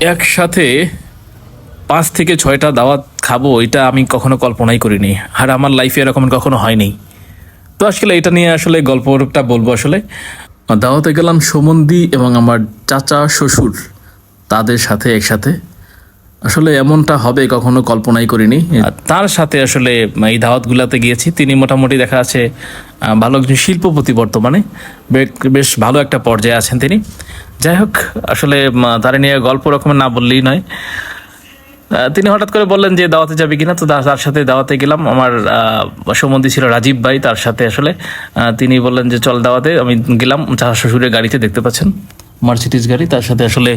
একসাথে পাঁচ থেকে ছয়টা দাওয়াত খাব, এটা আমি কখনো কল্পনাই করিনি। আর আমার লাইফে এরকম কখনো হয়নি। তো আসলে এটা নিয়ে আসলে গল্পটা বলব আসলে। দাওয়াতে গেলাম সুমন্দি এবং আমার চাচা, শ্বশুর, তাদের সাথে একসাথে। আসলে এমনটা হবে, কখনো কল্পনাই করিনি। তার সাথে আসলে এই দাওয়াতগুলাতে গিয়েছি। তিনি মোটামুটি দেখা আছে ভালো একজন শিল্পপতি বর্তমানে। বেশ ভালো একটা পর্যায়ে আছেন তিনি। যাই হোক, আসলে তারা নিয়ে গল্প রকমের না বললেই নয়। তিনি হঠাৎ করে বললেন যে, দাওয়াতে যাবে কিনা? তো তার সাথে দাওয়াতে গেলাম। আমার সম্বন্ধী ছিল রাজীব ভাই, তার সাথে আসলে তিনি বললেন যে, চল দাওয়াতে। আমি গেলাম চার শ্বশুরের গাড়িতে দেখতে পাচ্ছেন। মার্সিডিজ গাড়ি, তার সাথে আসলে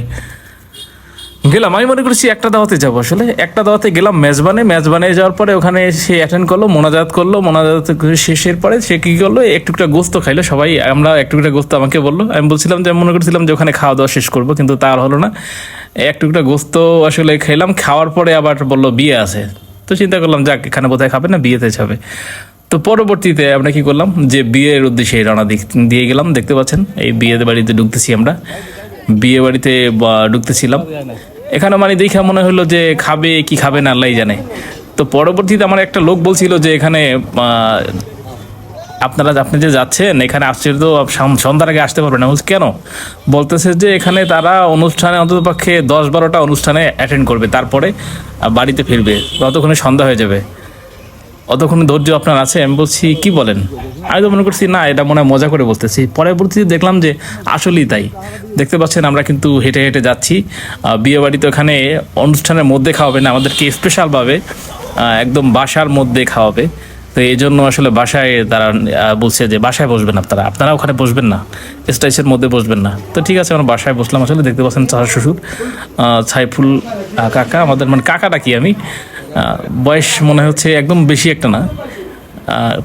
গেলাম, আমি মনে করছি একটা দাওয়াতে যাব আসলে। একটা দাওয়াতে গেলাম মেজবানে মেজবানে যাওয়ার পরে ওখানে সে অ্যাটেন্ড করল, মোনাজাত করল, মোনাজাত শেষের পরে সে কি করল, একটুকটা গোস্ত খাইলো, সবাই, আমরা একটুকটা গোস্ত আমাকে বলল। আমি বলছিলাম যে মনে করছিলাম যে, ওখানে খাওয়া দাওয়া শেষ করব, কিন্তু তার হলো না। একটুকটা গোস্ত আসলে খেলাম, খাওয়ার পরে আবার বলল, বিয়ে আছে। তো চিন্তা করলাম, যাক, এখানে বোধহয় খাবে না, বিয়েতে যাবে। তো পরবর্তীতে আমরা কি করলাম, যে বিয়ের উদ্দেশ্যে রানা দিয়ে গেলাম, দেখতে পাচ্ছেন, এই বিয়ে বাড়িতে ঢুকতেছি আমরা। বিয়ে বাড়িতে ঢুকতেছিলাম। এখানে মানে দেখে মনে হলো যে খাবে, কি খাবে না আল্লাহ জানে। তো পরবর্তীতে আমার একটা লোক বলছিল যে এখানে আপনারা আপনি যে যাচ্ছেন, এখানে আসছে তো সন্ধ্যার আগে আসতে পারবেন না। কেন? বলতেছে যে এখানে তারা অনুষ্ঠানে অন্তত পক্ষে দশ বারোটা অনুষ্ঠানে অ্যাটেন্ড করবে। তারপরে বাড়িতে ফিরবে। ততক্ষণে সন্ধ্যা হয়ে যাবে। অতক্ষণ ধৈর্য আপনার আছে? আমি বলছি, কি বলেন? আমি তো মনে করছি, না, এটা মনে হয় মজা করে বলতেছি। পরবর্তীতে দেখলাম যে আসলেই তাই। দেখতে পাচ্ছেন, আমরা কিন্তু হেঁটে হেঁটে যাচ্ছি। বিয়ে বাড়িতে ওখানে অনুষ্ঠানের মধ্যে খাওয়াবে না, আমাদেরকে স্পেশালভাবে একদম বাসার মধ্যে খাওয়াবে। তো এই জন্য আসলে বাসায় তারা বলছে যে বাসায় বসবেন আপনারা। আপনারা ওখানে বসবেন না স্টাইসের মধ্যে বসবেন না। তো ঠিক আছে, আমরা বাসায় বসলাম আসলে। দেখতে পাচ্ছেন চাষা শ্বশুর ছাইফুল কাকা, আমাদের মানে কাকা ডাকি আমি? বয়স মনে হচ্ছে একদম বেশি একটা না।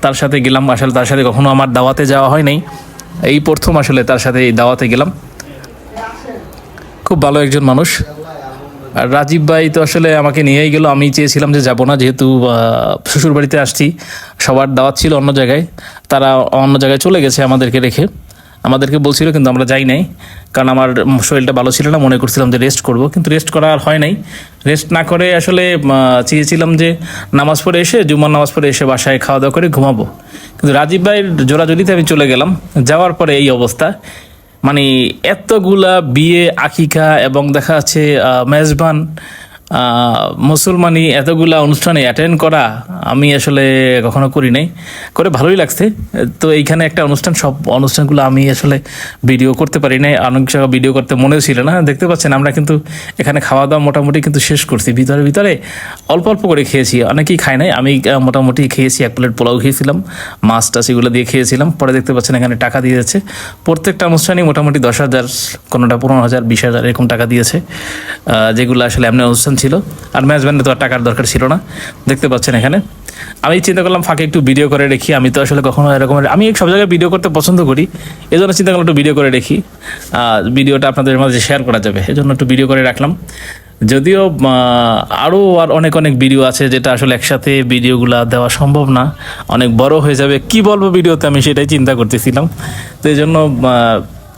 তার সাথে গেলাম, আসলে তার সাথে কখনো আমার দাওয়াতে যাওয়া হয় নাই। এই প্রথম আসলে তার সাথে এই দাওয়াতে গেলাম। খুব ভালো একজন মানুষ। আর রাজীব ভাই তো আসলে আমাকে নিয়েই গেল। আমি চেয়েছিলাম যে যাব না, যেহেতু শ্বশুর বাড়িতে আসছি। সবার দাওয়াত ছিল অন্য জায়গায়। তারা অন্য জায়গায় চলে গেছে আমাদেরকে রেখে। আমাদেরকে বলছিল, কিন্তু আমরা যাই নাই, কারণ আমার শরীরটা ভালো ছিল না, মনে করছিলাম যে রেস্ট করব, কিন্তু রেস্ট করা আর হয় নাই। রেস্ট না করে আসলে চেয়েছিলাম যে নামাজ পড়ে এসে, জুমার নামাজ পড়ে এসে বাসায় খাওয়া দাওয়া করে ঘুমাবো। কিন্তু রাজীব ভাইয়ের জোরাজুরিতে আমি চলে গেলাম। যাওয়ার পরে এই অবস্থা। মানে এতগুলা বিয়ে, আকিকা এবং দেখা যাচ্ছে মেজবান মুসলমানি এতগুলা অনুষ্ঠানে অ্যাটেন্ড করা আমি আসলে কখনো করি নাই। করে ভালোই লাগছে। তো এইখানে একটা অনুষ্ঠান, সব অনুষ্ঠানগুলো আমি আসলে ভিডিও করতে পারি নাই। অনেক জায়গায় ভিডিও করতে মনেও ছিল না। দেখতে পাচ্ছেন, আমরা কিন্তু এখানে খাওয়া দাওয়া মোটামুটি কিন্তু শেষ করছি। ভিতরে ভিতরে অল্প অল্প করে খেয়েছি। অনেকেই খায় নাই। আমি মোটামুটি খেয়েছি। এক প্লেট পোলাও খেয়েছিলাম। মাছ টাছ এগুলো দিয়ে খেয়েছিলাম। পরে দেখতে পাচ্ছেন, এখানে টাকা দিয়ে যাচ্ছে। প্রত্যেকটা অনুষ্ঠানেই মোটামুটি দশ হাজার, কোনোটা পনেরো হাজার, বিশ হাজার এরকম টাকা দিয়েছে। যেগুলো আসলে এমনি অনুষ্ঠান ছিল। আর ম্যাচব্যান্ডে তো আর টাকার দরকার ছিল না। দেখতে পাচ্ছেন এখানে। আমি চিন্তা করলাম, ফাঁকে একটু ভিডিও করে রেখি আমি তো আসলে কখনো এরকম আমি সব জায়গায় ভিডিও করতে পছন্দ করি। এই জন্য চিন্তা করলাম একটু ভিডিও করে রেখি ভিডিওটা আপনাদের মাঝে শেয়ার করা যাবে। এই জন্য একটু ভিডিও করে রাখলাম। যদিও আরও আর অনেক অনেক ভিডিও আছে যেটা আসলে একসাথে ভিডিওগুলা দেওয়া সম্ভব না। অনেক বড় হয়ে যাবে। কি বলব ভিডিওতে আমি সেটাই চিন্তা করতেছিলাম। তো এই জন্য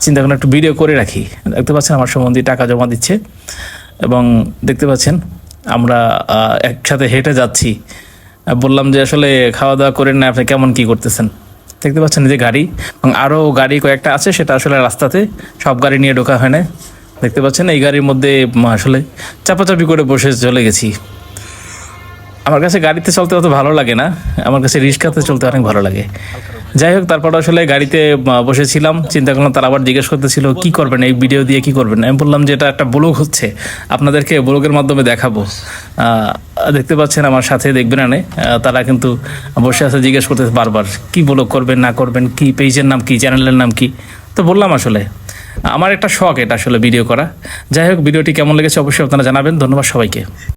চিন্তা করলাম একটু ভিডিও করে রাখি। দেখতে পাচ্ছেন আমার সম্বন্ধে টাকা জমা দিচ্ছে। এবং দেখতে পাচ্ছেন, আমরা একসাথে হেঁটে যাচ্ছি। বললাম যে আসলে খাওয়া দাওয়া করেন না আপনি কেমন কি করতেছেন? দেখতে পাচ্ছেন যে গাড়ি, এবং আরও গাড়ি কয়েকটা আছে, সেটা আসলে রাস্তাতে, সব গাড়ি নিয়ে ঢোকা হয় না দেখতে পাচ্ছেন এই গাড়ির মধ্যে আসলে চাপাচাপি করে বসে চলে গেছি। আমার কাছে গাড়িতে চলতে অত ভালো লাগে না, আমার কাছে রিক্সাতে চলতে অনেক ভালো লাগে। যাই হোক, তারপর আসলে গাড়িতে বসেছিলাম। চিন্তা করলাম তারা আবার জিজ্ঞেস করতেছিল, কি করবেন? এই ভিডিও দিয়ে কি করবেন? আমি বললাম যে, এটা একটা ব্লগ হচ্ছে। আপনাদেরকে ব্লগের মাধ্যমে দেখাবো। দেখতে পাচ্ছেন আমার সাথে, দেখবেন আনে তারা কিন্তু বসে আছে, জিজ্ঞেস করতেছে বারবার, কি ব্লগ করবেন, না করবেন? কি পেজের নাম কি? চ্যানেলের নাম কি? তো বললাম আসলে, আমার একটা শখ এটা আসলে ভিডিও করা। যাই হোক ভিডিওটি কেমন লেগেছে অবশ্যই আপনারা জানাবেন। ধন্যবাদ সবাইকে।